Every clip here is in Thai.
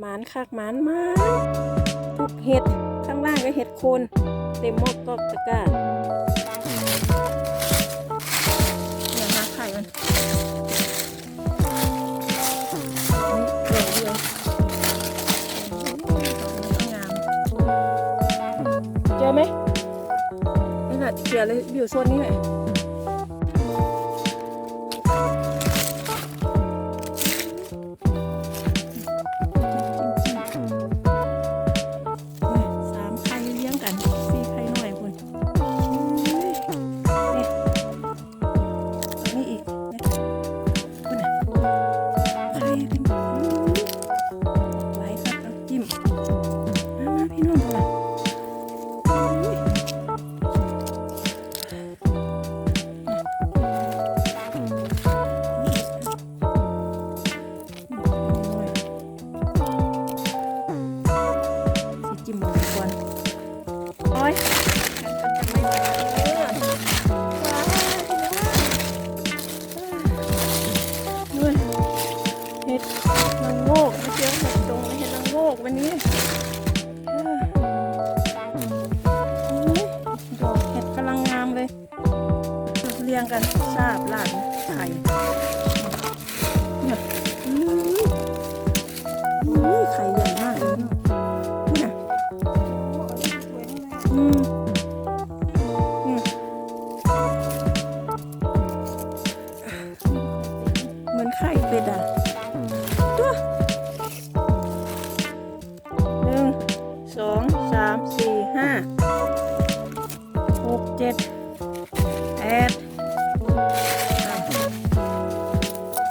หมานคักหมานหมานทุกเห็ดข้างล่างก็เห็ดโคนเต็มหมดก็ตะกร้าอย่าหาไข่มันนี่เดียวเดียวงามเจอไหมนี่แหละเขียเลยอยู่โซนนี้แหละ กวันนี้ดอกเห็ดกำลังงามเลยเรียงกันทราบหลานไข่ไข่ใหญ่มากเลยเนาะนี่นะอืม ดอ้าว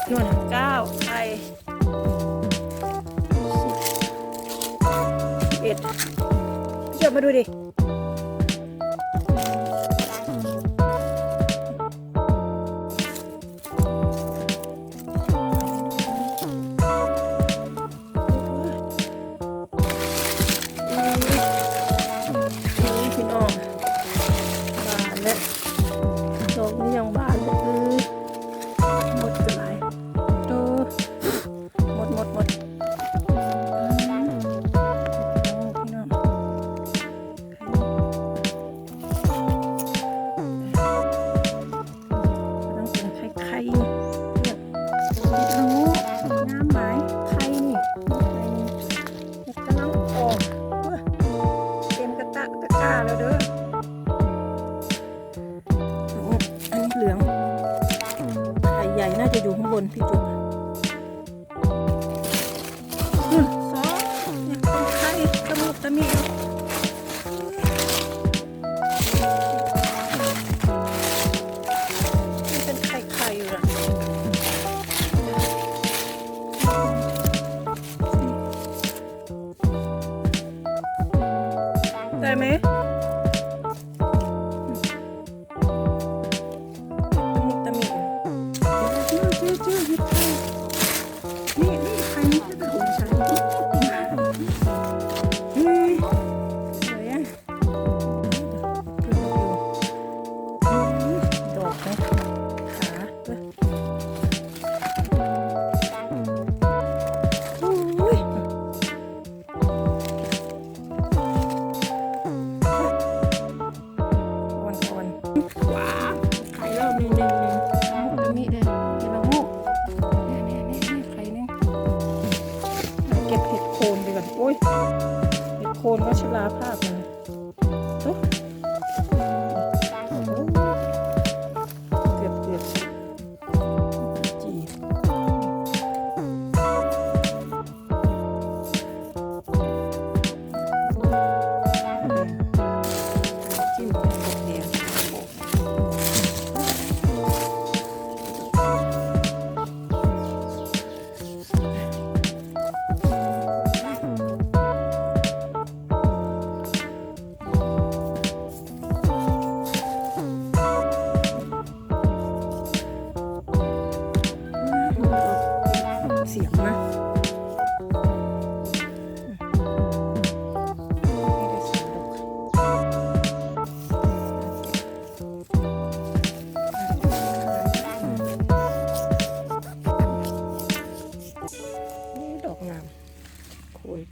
นู่นน่เก้าไข่สิบเอ็ดเดี๋ยวมาดูดินี่พี่น้องบาแล้ว รู้น้ำหมายไข่นี่ไข่นี่เห็ดกำลังออกเว้เต็มกระตะตะกร้าแล้วเด้อโอ้อันนี้เหลืองไข่ใหญ่น่าจะอยู่ข้างบนพี่จุ๊บ ไ羊吗？